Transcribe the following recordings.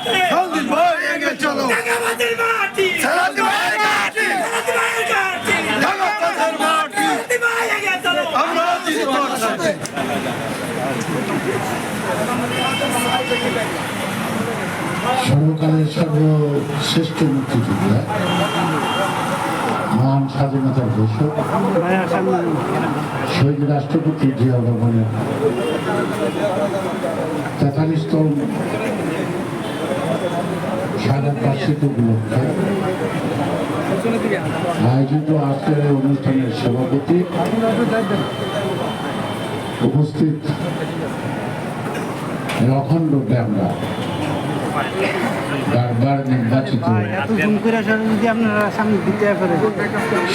সন্দীপ ভাই এগিয়ে চলো আমাদের মাটি সারাদি ভাই ঘাটি আমাদের ঘাটি জগতের মাটি আমাদের ভাই আগে চলো আমরা তোর সাথে সর্বকালের সর্বশ্রেষ্ঠ মুক্তিযোদ্ধা মহান স্বাধীনতার ঘোষক শহীদ রাষ্ট্রপতি জিয়া রহমানের তেতাল্লিশতম সারা বার্ষিক উপলক্ষে আয়োজিত আজকের অনুষ্ঠানের সভাপতি উপস্থিত অখণ্ড ড্যামরা বারবার নির্বাচিত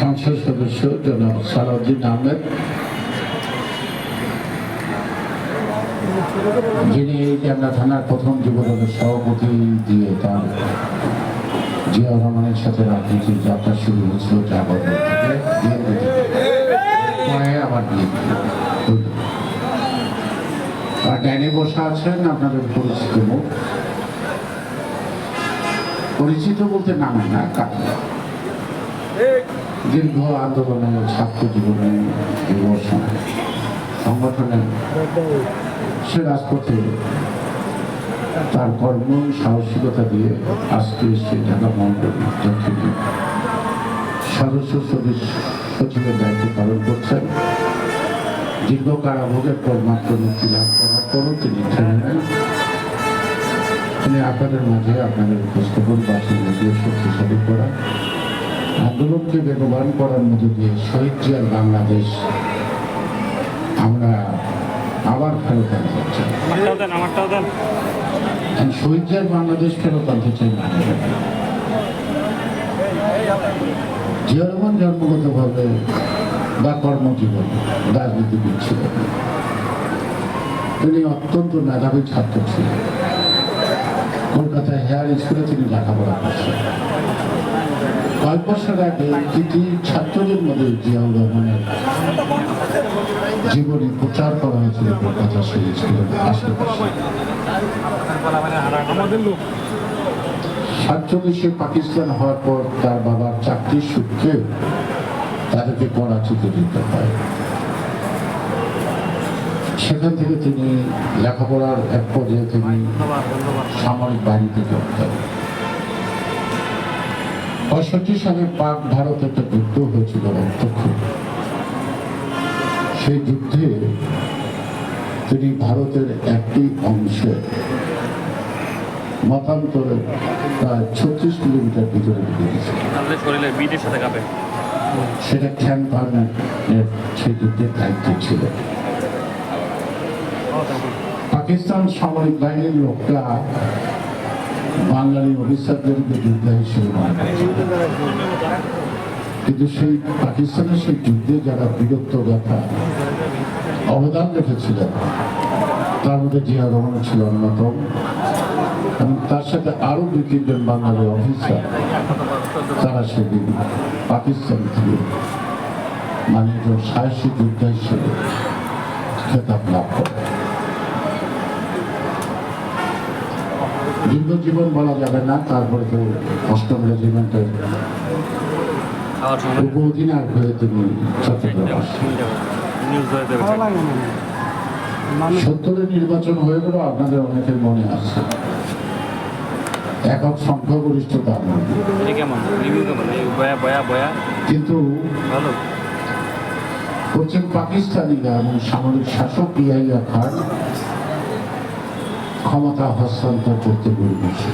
সংসদ সদস্য জনাব সালাউদ্দিন আহমেদ যিনি ড্যামরা থানার প্রথম যুবদলের সভাপতি দিয়ে তার জিয়া রহমানের সাথে রাজনীতির যাত্রা শুরু হয়েছিল জাগরণ থেকে। আবার আর ডাইনে বসা আছেন আপনাদের পরিচিত মুখ পরিচিত বলতে নামে না কাকে? দীর্ঘ আন্দোলনে ছাত্র জীবনে যুব সমাজ, সংগঠনে সে রাজপথে তার কর্ম সাহসিকতা দিয়ে আজকে সে ঢাকা মহানগর সদস্য সদস্য সচিবের দায়িত্ব পালন করছেন। দীর্ঘ কারাভোগের পর মাত্র মুক্তি লাভ করার পরও তিনি তিনি আপনাদের মাঝে আপনাদের উপস্থাপন বাসী মিডিয়া শক্তিশালী করা, আন্দোলনকে বেগবান করার মধ্যে দিয়ে শহীদ জিয়ার বাংলাদেশ আমরা আবার ফেরত আনতে চাই আমারটাও দেন আমারটাও দেন। আমি শহীদ জিয়ার বাংলাদেশ ফেরত আনতে চাই জিয়া রহমান জন্মগতভাবে বা কর্মজীবন রাজনীতিবিদ ছিলেন। তিনি অত্যন্ত মেধাবী ছাত্র ছিলেন। কলকাতায় হেয়ার স্কুলে তিনি লেখাপড়া করছেন। আগে ছাত্রদের মধ্যে জিয়াউর রহমানের জীবনী প্রচার করা হয়েছিল কলকাতা সাতচল্লিশে পাকিস্তান হওয়ার পর তার বাবার চাকরির সূত্রে তাদেরকে করাচিতে দিতে হয়। সেখান থেকে তিনি লেখাপড়ার এক পর্যায়ে তিনি সামরিক বাহিনীতে যোগ দেন। পঁয়ষট্টি সালে পাক ভারত একটা যুদ্ধ হয়েছিল রক্তক্ষ সেই যুদ্ধে তিনি ভারতের একটি অংশে মতান্তরে প্রায় ছত্রিশ কিলোমিটার ভিতরে সেটা খ্যান পানের সেই যুদ্ধের দায়িত্ব ছিল। পাকিস্তান সামরিক বাহিনীর লোকরা বাঙালি অফিসারদেরকে যোদ্ধা হিসেবে কিন্তু সেই পাকিস্তানের সেই যুদ্ধে যারা বীরত্ব গাথা, অবদান রেখেছিলেন, তার মধ্যে জিয়া রহমান ছিল অন্যতম। এবং তার সাথে আরও দুই, তিনজন বাঙালি অফিসার, তারা সেদিন পাকিস্তান থেকে মানে সাহসী যোদ্ধা হিসেবে খেতাব লাভ করে। দীর্ঘ জীবন বলা যাবে না তারপরে তো অষ্টম রেজিমেন্টের হয়ে তিনি চট্টগ্রাম। সত্তরের নির্বাচন হয়ে গেল আপনাদের অনেকের মনে আছে। একক সংখ্যাগরিষ্ঠতা কিন্তু পশ্চিম পাকিস্তানিরা এবং সামরিক শাসক ইয়াইয়া খান ক্ষমতা হস্তান্তর করতে বলেছে।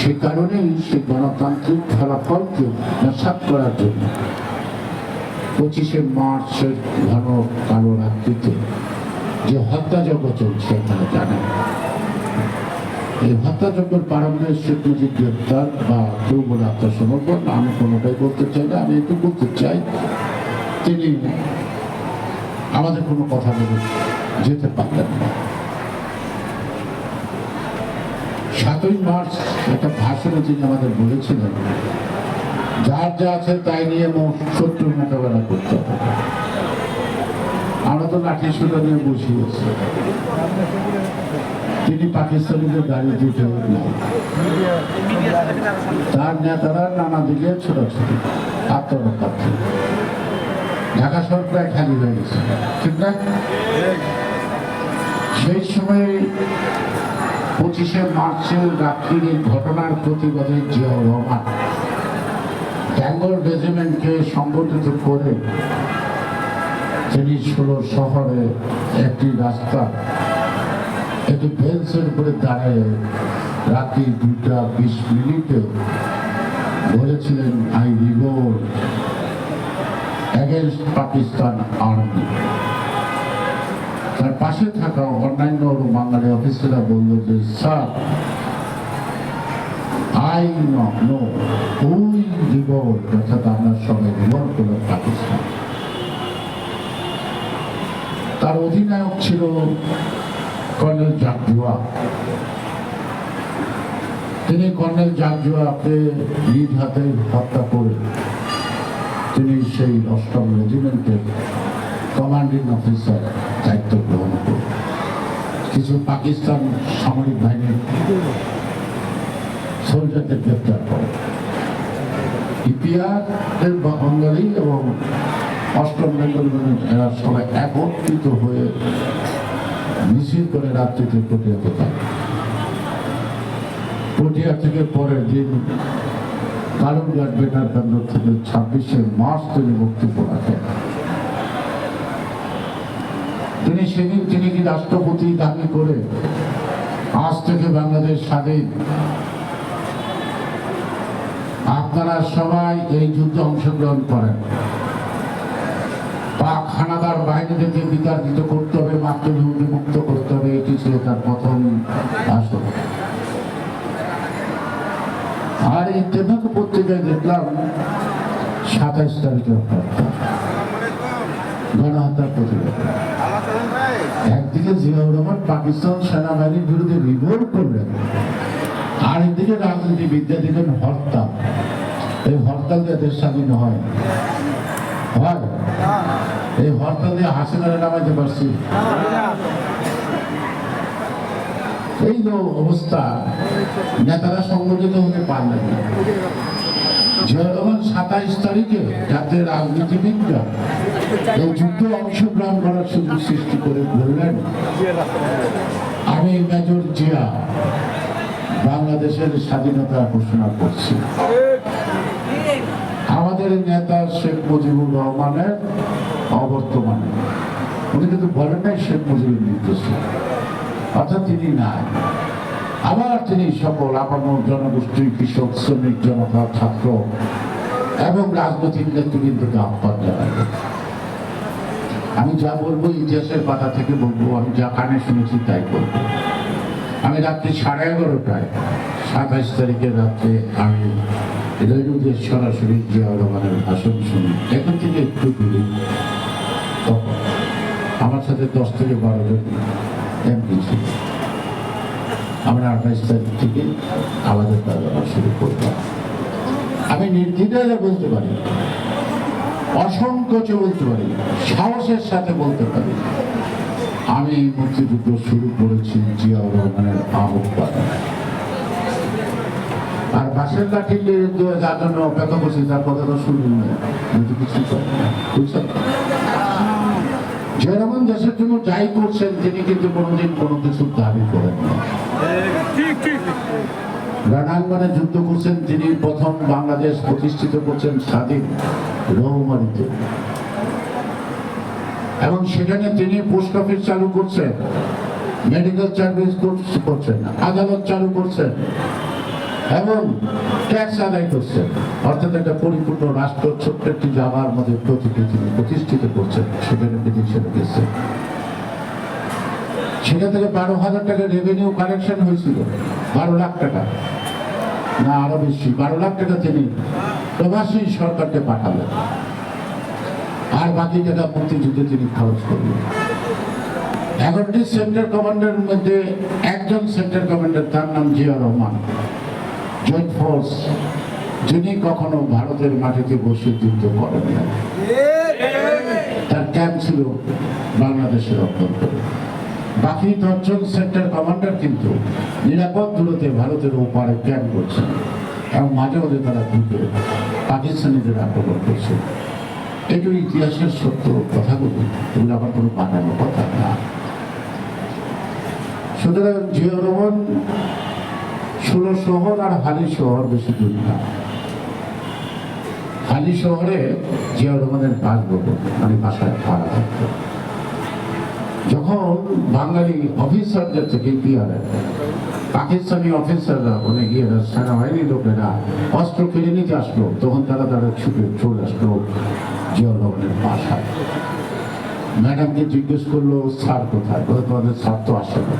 সে কারণেই সেই গণতান্ত্রিক ফলাফলকে নসাত করার জন্য পঁচিশে মার্চের ঘন কালো রাত্রিতে যে হত্যাযজ্ঞ চলছে আপনারা জানেন। এই হত্যাযজ্ঞের প্রারম্ভে শেখ মুজিব গ্রেপ্তার বা কেউ বলে আত্মসমর্পণ, আমি কোনোটাই বলতে চাই না, আমি একটু বলতে চাই, তিনি আমাদের কোনো কথা বলে যেতে পারলেন না। সাতই মার্চ একটা ভাষণে তিনি আমাদের বলেছিলেন, যার যা আছে তাই নিয়ে শত্রু মোকাবেলা করতে হবে। আমরা তো লাঠি সুতো নিয়ে বসিয়েছে। তিনি পাকিস্তানিদের গাড়ি দিতে তার নেতারা নানা দিকে ছোটাছুটি আত্মরক্ষার্থী ঢাকা প্রায় খালি হয়ে গেছে। ঠিক না? সেই সময় পঁচিশে মার্চের রাত্রির ঘটনার প্রতিবাদে জিয়াউর রহমান বেঙ্গল রেজিমেন্টকে সংগঠিত করে তিনি ষোলো শহরে একটি রাস্তা, একটি বেঞ্চের উপরে দাঁড়িয়ে রাত্রি দুটা বিশ মিনিটে বলেছিলেন I revolt against Pakistan army তার পাশে থাকা অন্যান্য বাঙালি অফিসাররা বলল যে, স্যার, আই নো ওই অর্থাৎ সবাই রিভোল্ট করলাম পাকিস্তান। তার অধিনায়ক ছিল কর্নেল জাকজুয়া তিনি কর্নেল জাকজুয়াকে নিজ হাতে হত্যা করে তিনি সেই অষ্টম রেজিমেন্টের কমান্ডিং অফিসার দায়িত্ব গ্রহণ করেন কিছু পাকিস্তান সামরিক বাহিনীর সোলজারদের গ্রেপ্তার করে। ইতিহাসের বাঙালি এবং অষ্টম বেঙ্গল এরা সবাই একত্রিত হয়ে মিছিল করে রাত্রিতে পটিয়াতে থাকে পটিয়া থেকে পরের দিন কালুরঘাট বেটার কেন্দ্র থেকে ছাব্বিশে মার্চ তিনি বক্তব্য রাখেন তিনি সেদিন, তিনি কি রাষ্ট্রপতি দাবি করে আজ থেকে বাংলাদেশ স্বাধীন? আপনারা সবাই এই যুদ্ধে অংশগ্রহণ করেন। পাক হানাদার বাহিনীদেরকে বিতাড়িত করতে হবে মাতৃভূমি মুক্ত করতে হবে, এটি ছিল তার প্রথম আর এই তেভাগ পত্রিকায় দেখলাম, সাতাইশ তারিখে হত্যা গণহত্যার প্রতিবাদ একদিকে জিয়াউর রহমান পাকিস্তান সেনাবাহিনীর বিরুদ্ধে রিভোল্ট করলেন, আর একদিকে রাজনীতিবিদরা দিলেন হরতাল। এই হরতাল দিয়ে দেশ স্বাধীন হয়। হয়? এই হরতাল দিয়ে হাসিনারে নামাইতে পারছি। এই যে অবস্থা, নেতারা সংগঠিত হতে পারলেন না। যখন সাতাইশ তারিখে যাতে রাজনীতিবিদরা এই যুদ্ধে অংশগ্রহণ করার সুযোগ সৃষ্টি করে বললেন আমি মেজর জিয়া, বাংলাদেশের স্বাধীনতা ঘোষণা করছি। আমাদের নেতা শেখ মুজিবুর রহমানের অবর্তমানে। উনি কিন্তু বলেন নাই শেখ মুজিবুর নির্দেশে। অর্থাৎ তিনি নাই। আবার তিনি সকল আপামর জনগোষ্ঠী, কৃষক, শ্রমিক, জনতা, ছাত্র এবং রাজনৈতিক নেতৃবৃন্দকে আহ্বান জানাবেন আমি যা বলব ইতিহাসের পাতা থেকে বলব, আমি যা কানে শুনেছি তাই বলব। আমি রাত্রি সাড়ে এগারোটায়, সাতাইশ তারিখের রাত্রে আমি রেডিওতে সরাসরি জিয়াউর রহমানের ভাষণ শুনি। এখান থেকে একটু দূরে। তখন আমার সাথে দশ থেকে বারো জন এমপি ছিল। আমরা আঠাইশ তারিখ থেকে আমাদের কাজ শুরু করলাম। আমি নির্দ্বিধায় বলতে পারি অসংকোচে বলতে পারি সাহসের সাথে বলতে পারি। আমি মুক্তিযুদ্ধ শুরু করেছি জিয়াউর রহমানের আহ্বান। আর যার জন্য অপেক্ষা করছি, তার কথা তো কিছু দেশের জন্য যাই করছেন, তিনি কিন্তু কোনোদিন কোনো কিছু দাবি করেন না। রণাঙ্গনে যুদ্ধ করছেন, তিনি প্রথম বাংলাদেশ প্রতিষ্ঠিত করছেন স্বাধীন। রৌমারিতে এবং সেখানে তিনি পোস্ট অফিস চালু করছেন। মেডিকেল সার্ভিস করছেন, আদালত চালু করছেন, এবং ট্যাক্স আদায় করছেন। অর্থাৎ একটা পরিপূর্ণ রাষ্ট্র ছোট্ট একটি জামার মধ্যে প্রতিটি প্রতিষ্ঠিত করছেন, সেখানে ছেড়ে গেছেন সেখান থেকে বারো হাজার টাকা রেভিনিউ কালেকশন হয়েছিল, বারো লাখ টাকা। না, আরও বেশি, বারো লাখ টাকা তিনি প্রবাসী সরকারকে পাঠালেন আর বাকি টাকা মুক্তিযুদ্ধে তিনি খরচ করলেন এগারোটি সেন্টার কমান্ডারের মধ্যে একজন সেন্টার কমান্ডার, তার নাম জিয়া রহমান। জয়েন্ট ফোর্স, যিনি কখনো ভারতের মাটিতে বসে যুদ্ধ করেন তার ক্যাম্প ছিল বাংলাদেশের অভ্যন্তরে। বাকি দশজন সেক্টর কমান্ডার কিন্তু নিরাপদ দূরতে ভারতের ওপারে ক্যাম্প করছেন। এবং মাঝে মাঝে তারা ঢুকে পাকিস্তানিদের আক্রমণ করছে। এগুলো ইতিহাসের সত্য কথাগুলো এগুলো আবার কোনো বানানো কথা না। সুতরাং জিয়া ষোলো শহর আর হালি শহর বেশি দূর না। হালি শহরে জিয়া রহমানের বাসভবন মানে বাসায় ভাড়া থাকতো। যখন বাঙালি অফিসারদের থেকে হয় পাকিস্তানি অফিসাররা ওখানে গিয়ে সেনাবাহিনীর লোকেরা অস্ত্র কিনে নিতে আসলো। তখন তারা তারা ছুটে চলে আসলো জিয়া রহমানের বাসায়। ম্যাডামকে জিজ্ঞেস করল, স্যার কোথায়? বলে, তোমাদের স্যার তো আসে না।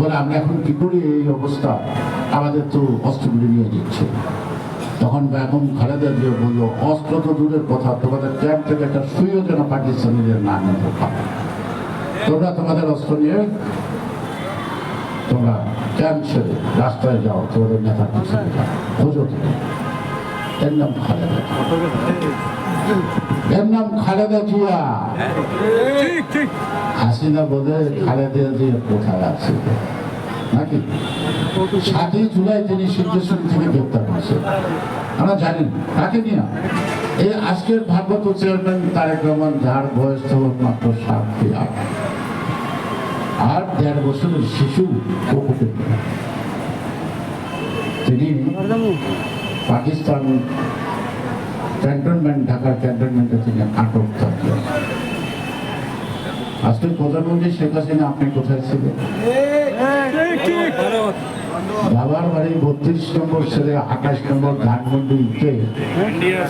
বলে, আমরা এখন কি করি? এই অবস্থা। আমাদের তো অস্ত্রগুলি নিয়ে দিচ্ছে তখন বেগম খালেদা জিয়া বলল, অস্ত্র তো দূরের কথা, তোমাদের ক্যাম্প থেকে একটা সুইও যেন পাকিস্তানিদের না নিতে পারে। তোমরা তোমাদের অস্ত্র নিয়ে তোমরা ছেড়ে রাস্তায় যাও তোমাদের নেতা খোঁজো এর নাম খালেদা। এর নাম খালেদা জিয়া। হাসিনা বোধে খালেদা জিয়া কোথায় আছে? নাকি? সাতই জুলাই তিনি সিদ্ধেশ্বরী থেকে গ্রেপ্তার হয়েছে আমরা জানি তাকে নিয়ে। এই আজকের ভারপ্রাপ্ত চেয়ারম্যান তারেক রহমান যার বয়স তখন মাত্র সাত কি আট দেড় বছরের শিশু তিনি পাকিস্তান ক্যান্টনমেন্ট, ঢাকার ক্যান্টনমেন্টে তিনি আটক থাকলেন। আজকে প্রধানমন্ত্রী শেখ হাসিনা, আপনি কোথায় ছিলেন? বাবার বাড়ি বত্রিশ নম্বর ছেলে আঠাশ নম্বর ধানমন্ডিতে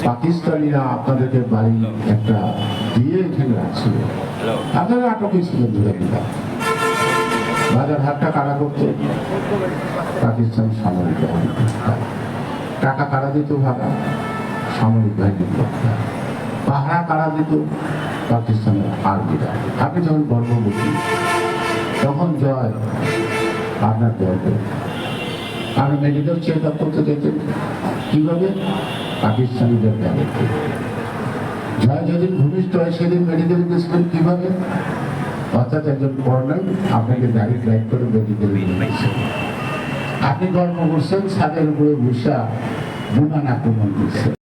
পাকিস্তানিরা আপনাদেরকে বাড়ি একটা দিয়ে এখানে রাখছিল। আপনারা আটক ধরে দিলাম বাজার হাটটা কারা করতে পাকিস্তান সামরিক বাহিনী। টাকা কারা দিত ভাড়া? সামরিক বাহিনীর পাহারা কারা দিত? পাকিস্তানের আর্মিরা। আপনি যখন গর্ভবতী তখন জয় আপনার গর্বে আর মেডিকেল চেক আপ করতে যেতেন। কীভাবে? পাকিস্তানিদের জয় যেদিন ভূমিষ্ঠ হয়, সেদিন মেডিকেল গেছিলেন কীভাবে? অর্থাৎ একজন কর্নেল আপনাকে গাড়ি ড্রাইভ করে মেডিকেল করে আপনি কর্ম করছেন, ছাদের উপরে ভূষা বিমান আক্রমণ করছে